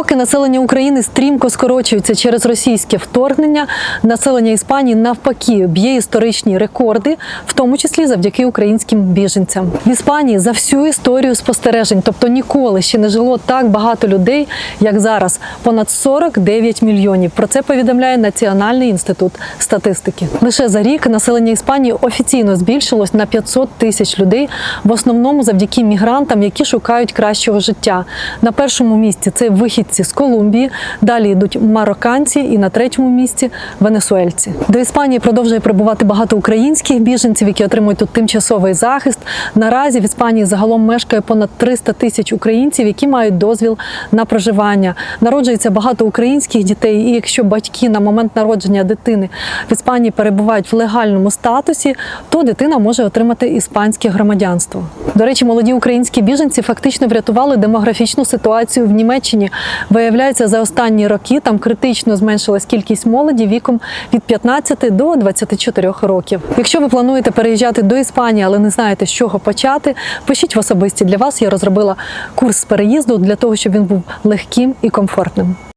Поки населення України стрімко скорочується через російське вторгнення, населення Іспанії навпаки б'є історичні рекорди, в тому числі завдяки українським біженцям. В Іспанії за всю історію спостережень, тобто ніколи ще не жило так багато людей, як зараз понад 49 мільйонів. Про це повідомляє Національний інститут статистики. Лише за рік населення Іспанії офіційно збільшилось на 500 тисяч людей, в основному завдяки мігрантам, які шукають кращого життя. На першому місці це вихідці з Колумбії, далі йдуть марокканці, і на третьому місці венесуельці. До Іспанії продовжує прибувати багато українських біженців, які отримують тут тимчасовий захист. Наразі в Іспанії загалом мешкає понад 300 тисяч українців, які мають дозвіл на проживання. Народжується багато українських дітей, і якщо батьки на момент народження дитини в Іспанії перебувають в легальному статусі, то дитина може отримати іспанське громадянство. До речі, молоді українські біженці фактично врятували демографічну ситуацію в Німеччині. Виявляється, за останні роки там критично зменшилась кількість молоді віком від 15 до 24 років. Якщо ви плануєте переїжджати до Іспанії, але не знаєте, з чого почати, пишіть в особисті для вас. Я розробила курс з переїзду для того, щоб він був легким і комфортним.